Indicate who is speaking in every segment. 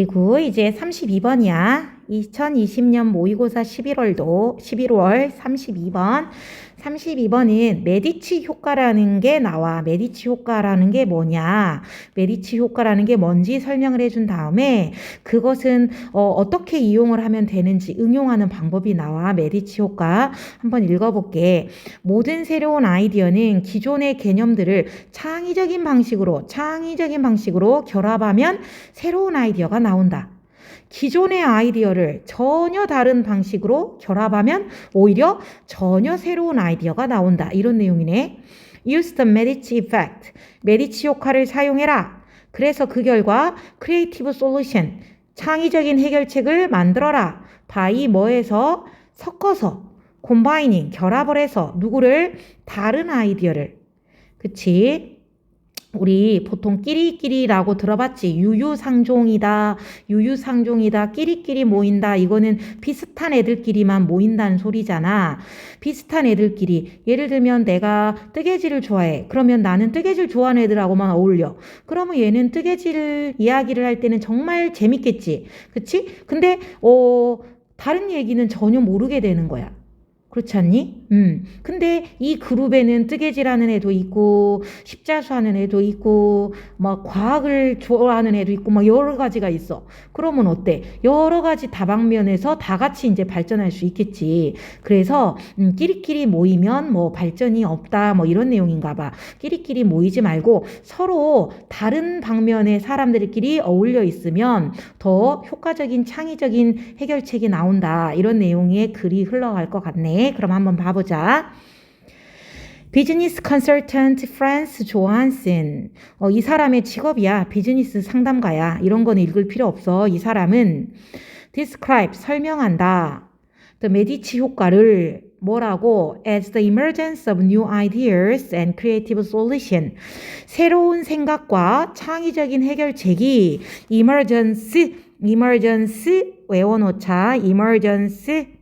Speaker 1: 그리고 이제 32번이야. 2020년 모의고사 11월도 11월 32번 32번은 메디치 효과라는 게 나와. 메디치 효과라는 게 뭐냐? 메디치 효과라는 게 뭔지 설명을 해준 다음에 그것은 어, 떻게 이용을 하면 되는지 응용하는 방법이 나와. 메디치 효과 한번 읽어볼게. 모든 새로운 아이디어는 기존의 개념들을 창의적인 방식으로 창의적인 방식으로 결합하면 새로운 아이디어가 나온다. 기존의 아이디어를 전혀 다른 방식으로 결합하면 오히려 전혀 새로운 아이디어가 나온다. 이런 내용이네. Use the Medici effect. 메디치 효과를 사용해라. 그래서 그 결과 creative solution. 창의적인 해결책을 만들어라. by 뭐에서 섞어서 combining 결합을 해서 누구를 다른 아이디어를 그치? 우리 보통 끼리끼리라고 들어봤지. 유유상종이다. 유유상종이다. 끼리끼리 모인다. 이거는 비슷한 애들끼리만 모인다는 소리잖아. 비슷한 애들끼리. 예를 들면 내가 뜨개질을 좋아해. 그러면 나는 뜨개질 좋아하는 애들하고만 어울려. 그러면 얘는 뜨개질 이야기를 할 때는 정말 재밌겠지. 그치? 근데, 어, 다른 얘기는 전혀 모르게 되는 거야. 그렇지 않니? 음. 근데 이 그룹에는 뜨개질하는 애도 있고 십자수 하는 애도 있고 막 과학을 좋아하는 애도 있고 막 여러 가지가 있어. 그러면 어때? 여러 가지 다방면에서 다 같이 이제 발전할 수 있겠지. 그래서 음, 끼리끼리 모이면 뭐 발전이 없다 뭐 이런 내용인가 봐. 끼리끼리 모이지 말고 서로 다른 방면의 사람들끼리 어울려 있으면 더 효과적인 창의적인 해결책이 나온다. 이런 내용의 글이 흘러갈 것 같네. 그럼 한번 봐보자. 비즈니스 컨설턴트 프란스 조한슨. 어, 이 사람의 직업이야. 비즈니스 상담가야. 이런 거는 읽을 필요 없어. 이 사람은 describe 설명한다. The 메디치 효과를 뭐라고 as the emergence of new ideas and creative solution 새로운 생각과 창의적인 해결책이 emergence emergence 외워놓자 emergence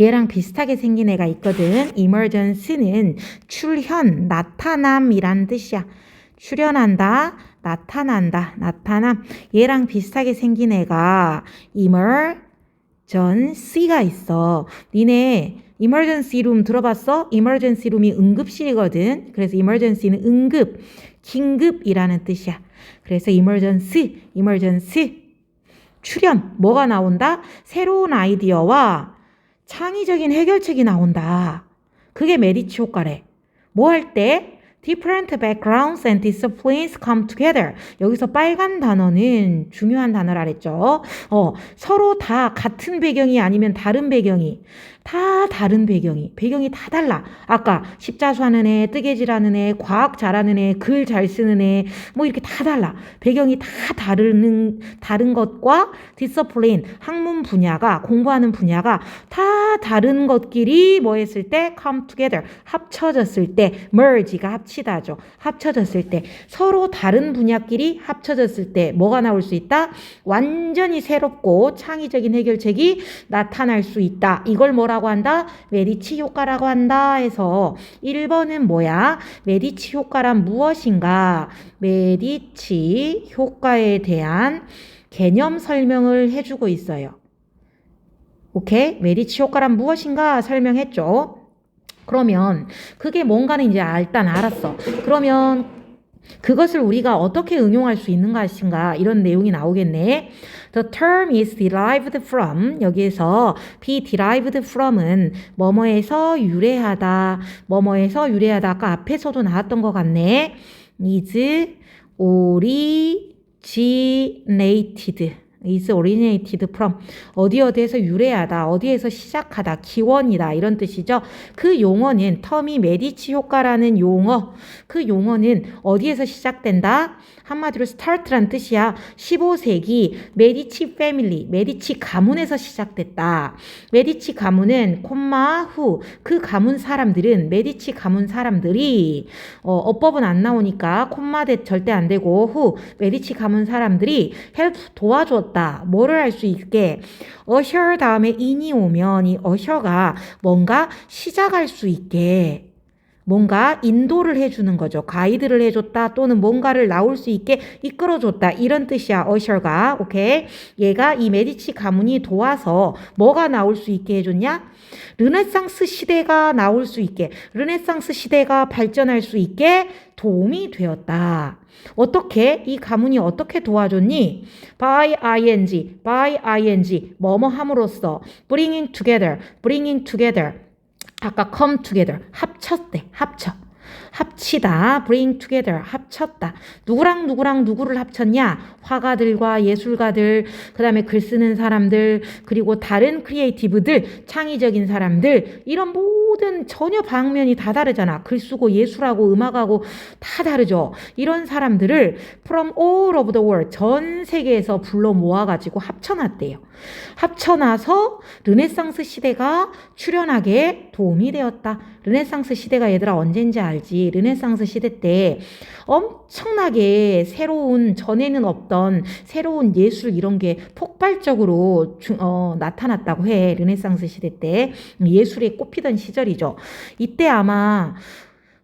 Speaker 1: 얘랑 비슷하게 생긴 애가 있거든. emergency는 출현, 나타남이란 뜻이야. 출현한다, 나타난다, 나타남. 얘랑 비슷하게 생긴 애가 emergency가 있어. 니네 emergency room 들어봤어? emergency room이 응급실이거든. 그래서 emergency는 응급, 긴급이라는 뜻이야. 그래서 emergency, emergency. 출현, 뭐가 나온다? 새로운 아이디어와 창의적인 해결책이 나온다. 그게 메디치 효과래. 뭐 할 때? different backgrounds and disciplines come together. 여기서 빨간 단어는 중요한 단어라 그랬죠. 어, 서로 다 같은 배경이 아니면 다른 배경이 다 다른 배경이 배경이 다 달라. 아까 십자수 하는 애, 뜨개질 하는 애, 과학 잘하는 애, 글 잘 쓰는 애, 뭐 이렇게 다 달라. 배경이 다 다른 다른 것과 디서플린 학문 분야가 공부하는 분야가 다 다른 것끼리 뭐 했을 때 come together 합쳐졌을 때 merge가 합치다죠. 합쳐졌을 때 서로 다른 분야끼리 합쳐졌을 때 뭐가 나올 수 있다? 완전히 새롭고 창의적인 해결책이 나타날 수 있다. 이걸 뭐라 뭐라고 한다? 메디치 효과라고 한다 해서 1번은 뭐야? 메디치 효과란 무엇인가? 메디치 효과에 대한 개념 설명을 해주고 있어요. 오케이? 메디치 효과란 무엇인가 설명했죠. 그러면 그게 뭔가는 이제 일단 알았어. 그러면 그것을 우리가 어떻게 응용할 수 있는 것인가 이런 내용이 나오겠네. The term is derived from 여기에서 be derived from은 뭐뭐에서 유래하다 뭐뭐에서 유래하다 아까 앞에서도 나왔던 것 같네. is originated is originated from 어디 어디에서 유래하다 어디에서 시작하다 기원이다 이런 뜻이죠. 그 용어는 터미 메디치 효과라는 용어 그 용어는 어디에서 시작된다? 한마디로 start란 뜻이야. 15세기 메디치 패밀리, 메디치 가문에서 시작됐다. 메디치 가문은 콤마 후 그 가문 사람들은 메디치 가문 사람들이 어, 어법은 안 나오니까 콤마 대 절대 안 되고 후 메디치 가문 사람들이 헬프 도와줬 다. 뭐를 할 수 있게 어셔 다음에 인이 오면 이 어셔가 뭔가 시작할 수 있게 뭔가 인도를 해주는 거죠. 가이드를 해줬다 또는 뭔가를 나올 수 있게 이끌어줬다 이런 뜻이야. 어셔가 오케이. 얘가 이 메디치 가문이 도와서 뭐가 나올 수 있게 해줬냐? 르네상스 시대가 나올 수 있게 르네상스 시대가 발전할 수 있게 도움이 되었다. 어떻게 이 가문이 어떻게 도와줬니? by ing, by ing 뭐뭐 함으로써 bringing together, bringing together 아까 come together 합쳤대 합쳐 합치다. Bring together. 합쳤다. 누구랑 누구랑 누구를 합쳤냐? 화가들과 예술가들 그 다음에 글 쓰는 사람들 그리고 다른 크리에이티브들 창의적인 사람들. 이런 모든 전혀 방면이 다 다르잖아. 글 쓰고 예술하고 음악하고 다 다르죠. 이런 사람들을 from all over the world 전 세계에서 불러 모아가지고 합쳐놨대요. 합쳐놔서 르네상스 시대가 출현하게 도움이 되었다. 르네상스 시대가 얘들아 언젠지 알지? 르네상스 시대 때 엄청나게 새로운 전에는 없던 새로운 예술 이런 게 폭발적으로 주, 어, 나타났다고 해. 르네상스 시대 때 예술에 꼽히던 시절이죠. 이때 아마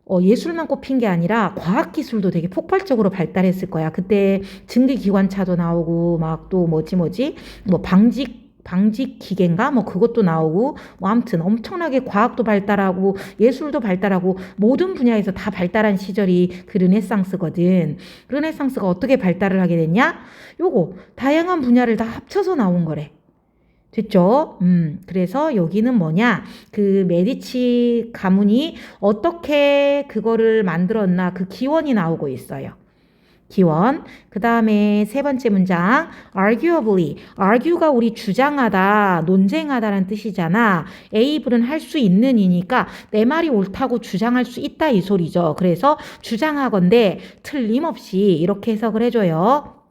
Speaker 1: 어, 예술만 꼽힌 게 아니라 과학 기술도 되게 폭발적으로 발달했을 거야. 그때 증기기관차도 나오고 막 또 뭐지 뭐지 뭐 방직 방직 기계인가 뭐 그것도 나오고 뭐 아무튼 엄청나게 과학도 발달하고 예술도 발달하고 모든 분야에서 다 발달한 시절이 그 르네상스거든. 르네상스가 어떻게 발달을 하게 됐냐? 요거 다양한 분야를 다 합쳐서 나온 거래. 됐죠? 음, 그래서 여기는 뭐냐? 그 메디치 가문이 어떻게 그거를 만들었나 그 기원이 나오고 있어요. 기원. 그 다음에 세 번째 문장. arguably. argue가 우리 주장하다, 논쟁하다라는 뜻이잖아. able은 할 수 있는 이니까 내 말이 옳다고 주장할 수 있다 이 소리죠. 그래서 주장하건대 틀림없이 이렇게 해석을 해줘요.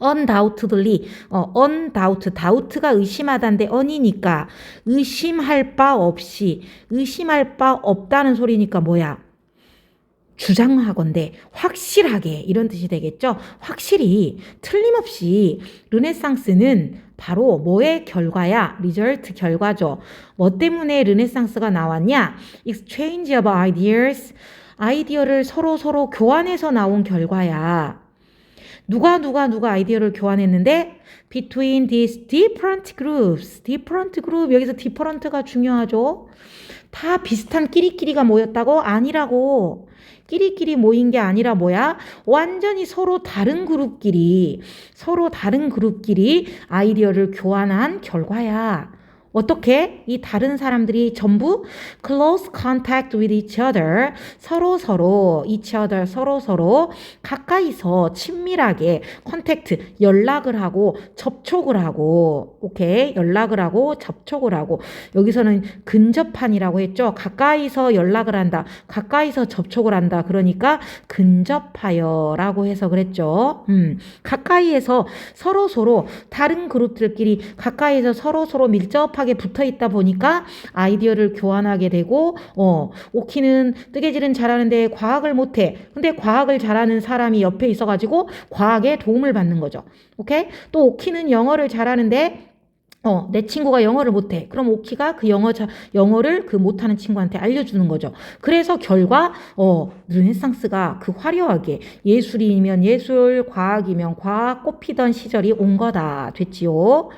Speaker 1: undoubtedly, 어, undoubt, doubt가 의심하다인데 un이니까 의심할 바 없이, 의심할 바 없다는 소리니까 뭐야? 주장하건대 확실하게 이런 뜻이 되겠죠. 확실히 틀림없이 르네상스는 바로 뭐의 결과야? 리절트 결과죠. 뭐 때문에 르네상스가 나왔냐? exchange of ideas 아이디어를 서로 서로 교환해서 나온 결과야. 누가 누가 누가 아이디어를 교환했는데 between these different groups, different group 여기서 different가 중요하죠. 다 비슷한 끼리끼리가 모였다고 아니라고. 끼리끼리 모인 게 아니라 뭐야? 완전히 서로 다른 그룹끼리, 서로 다른 그룹끼리 아이디어를 교환한 결과야. 어떻게? 이 다른 사람들이 전부 close contact with each other. 서로 서로, each other, 서로 서로 가까이서 친밀하게 contact, 연락을 하고 접촉을 하고, 오케이? 연락을 하고 접촉을 하고. 여기서는 근접한이라고 했죠? 가까이서 연락을 한다. 가까이서 접촉을 한다. 그러니까 근접하여라고 해석을 했죠. 음, 가까이에서 서로 서로 다른 그룹들끼리 가까이에서 서로 서로 밀접하게 붙어 있다 보니까 아이디어를 교환하게 되고 어 오키는 뜨개질은 잘하는데 과학을 못해. 근데 과학을 잘하는 사람이 옆에 있어가지고 과학에 도움을 받는 거죠. 오케이? 또 오키는 영어를 잘하는데 어, 내 친구가 영어를 못해. 그럼 오키가 그 영어, 자, 영어를 그 못하는 친구한테 알려주는 거죠. 그래서 결과, 어, 르네상스가 그 화려하게 예술이면 예술, 과학이면 과학 꼽히던 시절이 온 거다. 됐지요?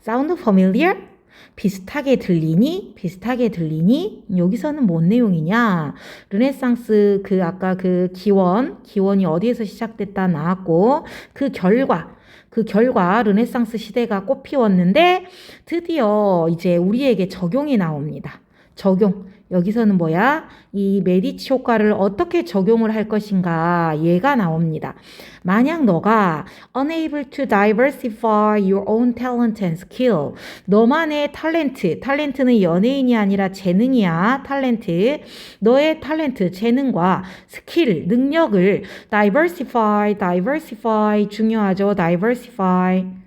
Speaker 1: Sound familiar? 비슷하게 들리니? 비슷하게 들리니? 여기서는 뭔 내용이냐? 르네상스 그 아까 그 기원, 기원이 어디에서 시작됐다 나왔고, 그 결과, 그 결과 르네상스 시대가 꽃피웠는데 드디어 이제 우리에게 적용이 나옵니다. 적용. 여기서는 뭐야? 이 메디치 효과를 어떻게 적용을 할 것인가 얘가 나옵니다. 만약 너가 unable to diversify your own talent and skill 너만의 탤런트, 탤런트는 연예인이 아니라 재능이야. 탤런트. 너의 탤런트, 재능과 스킬, 능력을 diversify, diversify 중요하죠. diversify.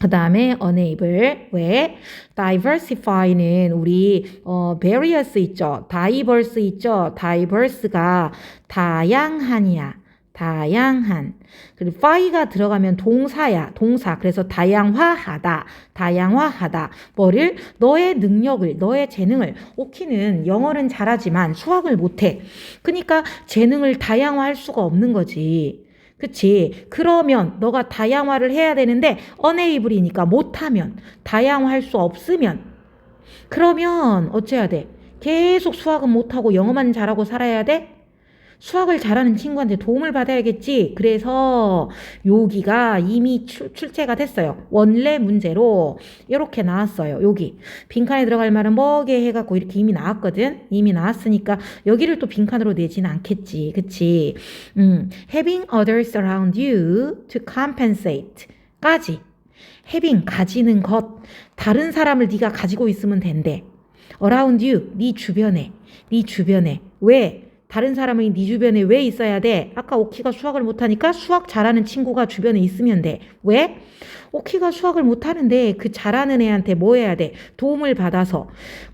Speaker 1: 그 다음에 enable 왜 diversify는 우리 어 various 있죠 diverse 있죠 diverse가 다양한이야 다양한. 그리고 파이가 들어가면 동사야. 동사. 그래서 다양화하다. 다양화하다. 뭐를? 너의 능력을, 너의 재능을. 오키는 영어는 잘하지만 수학을 못해. 그러니까 재능을 다양화할 수가 없는 거지. 그치? 그러면 너가 다양화를 해야 되는데 unable이니까 못하면 다양화할 수 없으면 그러면 어째야 돼? 계속 수학은 못하고 영어만 잘하고 살아야 돼? 수학을 잘하는 친구한테 도움을 받아야겠지. 그래서 여기가 이미 출, 출제가 됐어요. 원래 문제로 이렇게 나왔어요. 여기 빈칸에 들어갈 말은 뭐게 해갖고 이렇게 이미 나왔거든. 이미 나왔으니까 여기를 또 빈칸으로 내진 않겠지. 그치? 음, having others around you to compensate 까지. having 가지는 것 다른 사람을 네가 가지고 있으면 된대. around you 네 주변에 네 주변에 왜 다른 사람이 네 주변에 왜 있어야 돼? 아까 오키가 수학을 못하니까 수학 잘하는 친구가 주변에 있으면 돼. 왜? 오키가 수학을 못하는데 그 잘하는 애한테 뭐 해야 돼? 도움을 받아서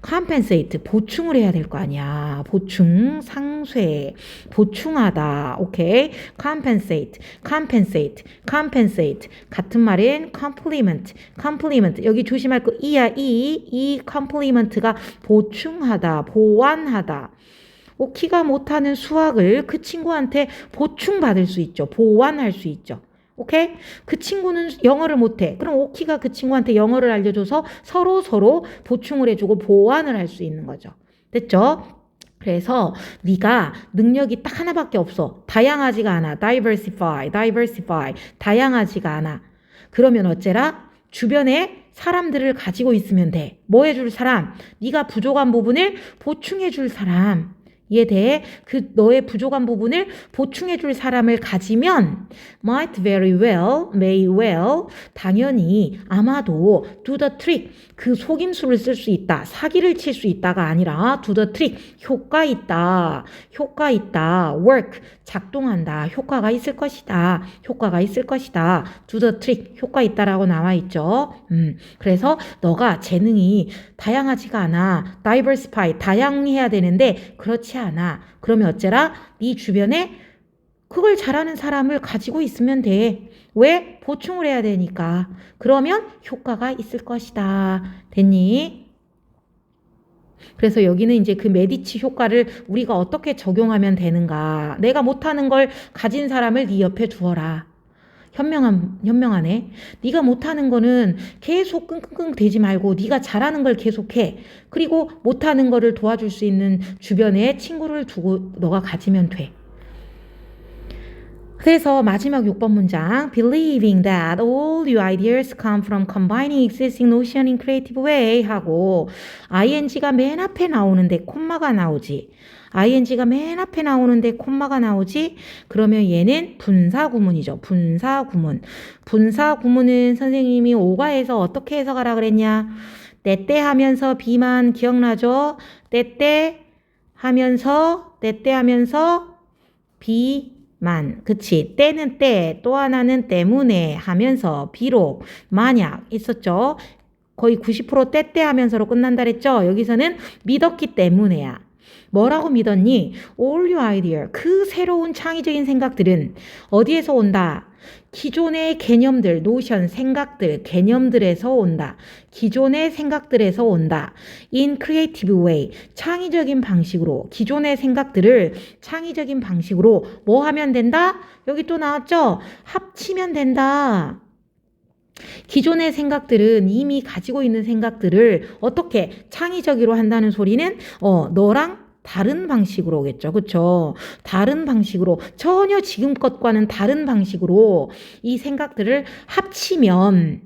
Speaker 1: compensate 보충을 해야 될 거 아니야. 보충, 상쇄, 보충하다. 오케이? compensate, compensate, compensate 같은 말인 compliment, compliment 여기 조심할 거 이야 이, 이 compliment가 보충하다, 보완하다. 오키가 못하는 수학을 그 친구한테 보충받을 수 있죠. 보완할 수 있죠. 오케이? 그 친구는 영어를 못해. 그럼 오키가 그 친구한테 영어를 알려줘서 서로 서로 보충을 해주고 보완을 할 수 있는 거죠. 됐죠? 그래서 네가 능력이 딱 하나밖에 없어. 다양하지가 않아. diversify, diversify. 다양하지가 않아. 그러면 어째라? 주변에 사람들을 가지고 있으면 돼. 뭐 해줄 사람? 네가 부족한 부분을 보충해 줄 사람. 이에 대해 그 너의 부족한 부분을 보충해 줄 사람을 가지면 might very well, may well 당연히 아마도 do the trick 그 속임수를 쓸 수 있다. 사기를 칠 수 있다가 아니라 do the trick 효과 있다. 효과 있다. work 작동한다. 효과가 있을 것이다. 효과가 있을 것이다. do the trick 효과 있다라고 나와 있죠. 음. 그래서 너가 재능이 다양하지가 않아. diversify 다양해야 되는데 그렇지 않아. 그러면 어째라? 네 주변에 그걸 잘하는 사람을 가지고 있으면 돼. 왜? 보충을 해야 되니까. 그러면 효과가 있을 것이다. 됐니? 그래서 여기는 이제 그 메디치 효과를 우리가 어떻게 적용하면 되는가. 내가 못하는 걸 가진 사람을 네 옆에 두어라. 현명한 현명하네. 네가 못하는 거는 계속 끙끙끙 대지 말고 네가 잘하는 걸 계속해. 그리고 못하는 거를 도와줄 수 있는 주변에 친구를 두고 너가 가지면 돼. 그래서 마지막 6번 문장 believing that all new ideas come from combining existing notion in creative way 하고 ing가 맨 앞에 나오는데 콤마가 나오지 ing가 맨 앞에 나오는데 콤마가 나오지 그러면 얘는 분사 구문이죠 분사 구문 분사 구문은 선생님이 오가에서 어떻게 해석하라 그랬냐 때때 하면서 비만 기억나죠 때때 하면서 때때 하면서 비 만, 그치. 때는 때, 또 하나는 때문에 하면서 비록, 만약 있었죠. 거의 90% 때때 하면서로 끝난다 그랬죠. 여기서는 믿었기 때문에야. 뭐라고 믿었니? All your idea. 그 새로운 창의적인 생각들은 어디에서 온다? 기존의 개념들, 노션, 생각들, 개념들에서 온다. 기존의 생각들에서 온다. In creative way. 창의적인 방식으로. 기존의 생각들을 창의적인 방식으로 뭐 하면 된다? 여기 또 나왔죠? 합치면 된다. 기존의 생각들은 이미 가지고 있는 생각들을 어떻게 창의적으로 한다는 소리는 어, 너랑 다른 방식으로 오겠죠. 그쵸? 다른 방식으로, 전혀 지금 것과는 다른 방식으로 이 생각들을 합치면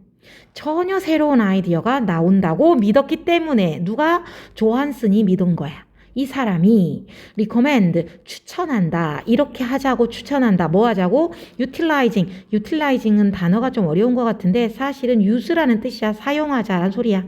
Speaker 1: 전혀 새로운 아이디어가 나온다고 믿었기 때문에 누가 조한슨이 믿은 거야. 이 사람이 recommend 추천한다 이렇게 하자고 추천한다 뭐 하자고? utilizing. utilizing은 단어가 좀 어려운 것 같은데 사실은 use라는 뜻이야. 사용하자라는 소리야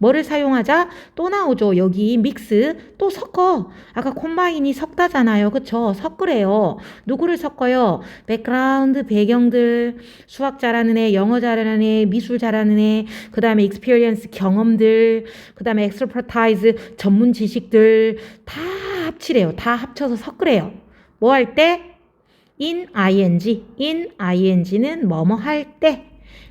Speaker 1: 뭐를 사용하자? 또 나오죠. 여기 믹스 또 섞어. 아까 콤바인이 섞다잖아요. 그쵸? 섞으래요. 누구를 섞어요? 백그라운드 배경들, 수학 잘하는 애, 영어 잘하는 애, 미술 잘하는 애, 그 다음에 experience 경험들, 그 다음에 expertise 전문 지식들 다 합치래요. 다 합쳐서 섞으래요. 뭐 할 때? in ing, in ing는 뭐뭐 할 때,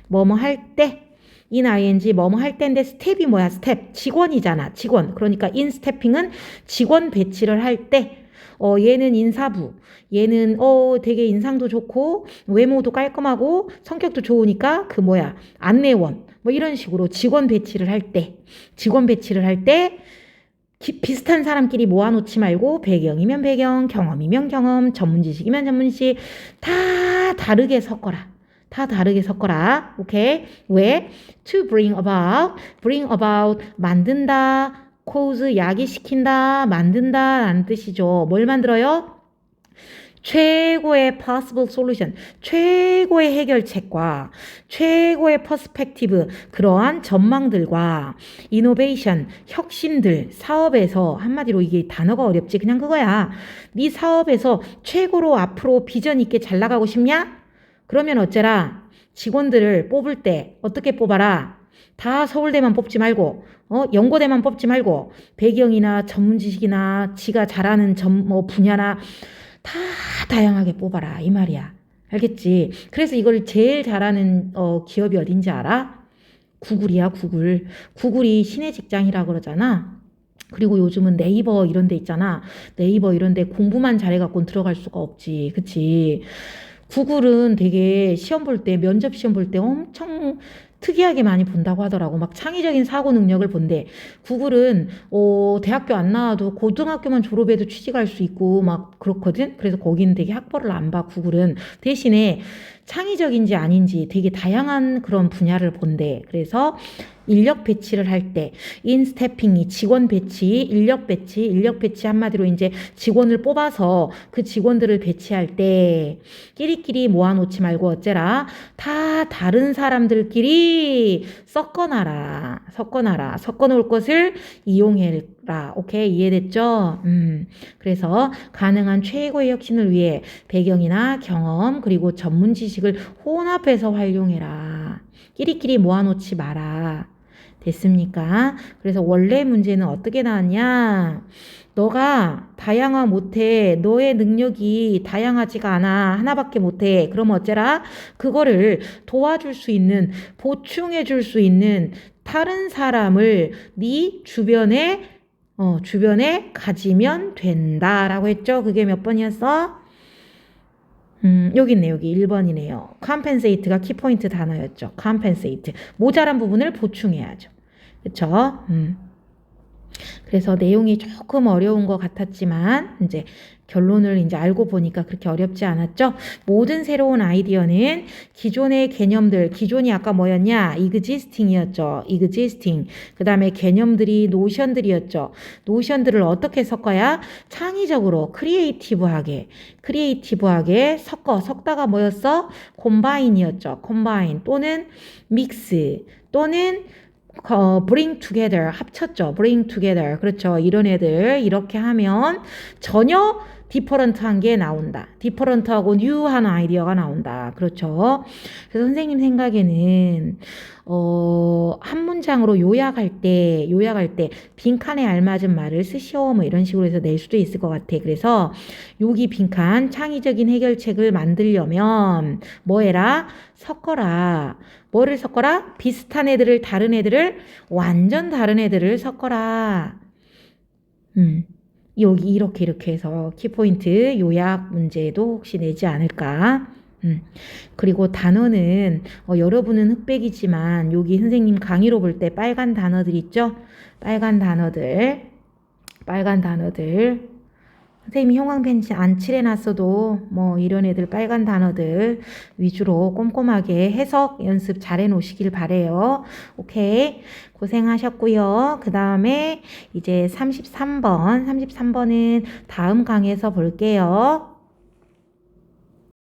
Speaker 1: 뭐뭐 할 때, in ing 뭐뭐 할 때인데 스텝이 뭐야? 스텝 직원이잖아. 직원. 그러니까 in 스태핑은 직원 배치를 할 때. 어, 얘는 인사부. 얘는 어 되게 인상도 좋고 외모도 깔끔하고 성격도 좋으니까 그 뭐야? 안내원. 뭐 이런 식으로 직원 배치를 할 때. 직원 배치를 할때 비슷한 사람끼리 모아놓지 말고 배경이면 배경, 경험이면 경험, 전문 지식이면 전문 지식 다 다르게 섞어라. 다 다르게 섞어라. 오케이? 왜? To bring about, bring about 만든다, cause 야기시킨다, 만든다 라는 뜻이죠. 뭘 만들어요? 최고의 possible solution, 최고의 해결책과 최고의 퍼스펙티브, 그러한 전망들과 innovation, 혁신들, 사업에서 한마디로 이게 단어가 어렵지 그냥 그거야. 네 사업에서 최고로 앞으로 비전 있게 잘 나가고 싶냐? 그러면 어쩌라? 직원들을 뽑을 때 어떻게 뽑아라? 다 서울대만 뽑지 말고 어 연고대만 뽑지 말고 배경이나 전문 지식이나 지가 잘하는 전뭐 분야나 다 다양하게 뽑아라 이 말이야. 알겠지? 그래서 이걸 제일 잘하는 어, 기업이 어딘지 알아? 구글이야 구글. 구글이 신의 직장이라 그러잖아. 그리고 요즘은 네이버 이런 데 있잖아. 네이버 이런 데 공부만 잘해갖고 들어갈 수가 없지. 그치? 구글은 되게 시험 볼 때, 면접 시험 볼 때 엄청 특이하게 많이 본다고 하더라고. 막 창의적인 사고 능력을 본대. 구글은 어, 대학교 안 나와도 고등학교만 졸업해도 취직할 수 있고 막 그렇거든. 그래서 거기는 되게 학벌을 안 봐. 구글은 대신에 창의적인지 아닌지 되게 다양한 그런 분야를 본대. 그래서 인력 배치를 할 때 인스태핑이 직원 배치, 인력 배치, 인력 배치 한마디로 이제 직원을 뽑아서 그 직원들을 배치할 때 끼리끼리 모아놓지 말고 어째라 다 다른 사람들끼리 섞어놔라, 섞어놔라, 섞어놓을 것을 이용해라. 오케이 이해됐죠? 음 그래서 가능한 최고의 혁신을 위해 배경이나 경험 그리고 전문 지식을 혼합해서 활용해라. 끼리끼리 모아놓지 마라. 됐습니까? 그래서 원래 문제는 어떻게 나왔냐? 너가 다양화 못해. 너의 능력이 다양하지가 않아. 하나밖에 못해. 그럼 어째라? 그거를 도와줄 수 있는, 보충해 줄 수 있는 다른 사람을 네 주변에, 어, 주변에 가지면 된다라고 했죠. 그게 몇 번이었어? 음, 여기 있네, 여기 1번이네요. compensate가 키포인트 단어였죠. compensate. 모자란 부분을 보충해야죠. 그쵸? 음. 그래서 내용이 조금 어려운 것 같았지만, 이제 결론을 이제 알고 보니까 그렇게 어렵지 않았죠? 모든 새로운 아이디어는 기존의 개념들, 기존이 아까 뭐였냐? existing이었죠. existing. 그 다음에 개념들이 노션들이었죠. 노션들을 어떻게 섞어야? 창의적으로, 크리에이티브하게, 크리에이티브하게 섞어. 섞다가 뭐였어? 콤바인이었죠. 콤바인 또는 믹스 또는 어, bring together 합쳤죠. bring together 그렇죠. 이런 애들 이렇게 하면 전혀 디퍼런트한 게 나온다. 디퍼런트하고 뉴한 아이디어가 나온다. 그렇죠. 그래서 선생님 생각에는 어, 한 문장으로 요약할 때, 요약할 때 빈칸에 알맞은 말을 쓰시오. 뭐 이런 식으로 해서 낼 수도 있을 것 같아. 그래서 여기 빈칸 창의적인 해결책을 만들려면 뭐 해라? 섞어라. 뭐를 섞어라? 비슷한 애들을 다른 애들을 완전 다른 애들을 섞어라. 음. 여기 이렇게 이렇게 해서 키포인트 요약 문제도 혹시 내지 않을까? 음. 그리고 단어는 어, 여러분은 흑백이지만 여기 선생님 강의로 볼 때 빨간 단어들 있죠? 빨간 단어들 빨간 단어들 선생님이 형광펜 안 칠해놨어도 뭐 이런 애들 빨간 단어들 위주로 꼼꼼하게 해석 연습 잘 해놓으시길 바래요. 오케이 고생하셨고요. 그 다음에 이제 33번 33번은 다음 강에서 볼게요.